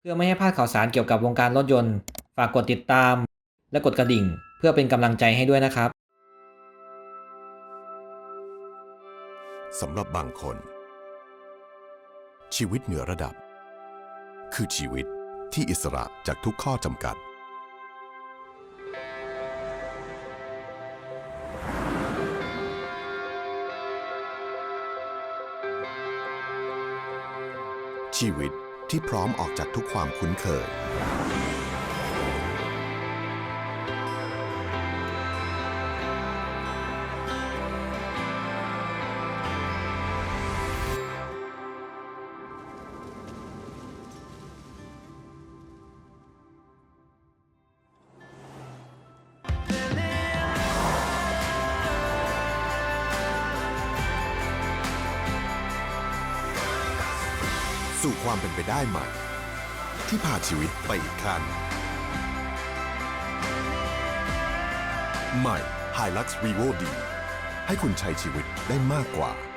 เพื่อไม่ให้พลาดข่าวสารเกี่ยวกับวงการรถยนต์ ฝากกดติดตาม และกดกระดิ่ง เพื่อเป็นกำลังใจให้ด้วยนะครับ สำหรับบางคน ชีวิตเหนือระดับ คือชีวิตที่อิสระจากทุกข้อจำกัด ชีวิต ที่พร้อมออกจากทุกความคุ้นเคย สู่ความเป็นไปได้ใหม่ ที่พาชีวิตไปอีกขั้นใหม่ Hilux Vivo D ให้คุณใช้ชีวิตได้มากกว่า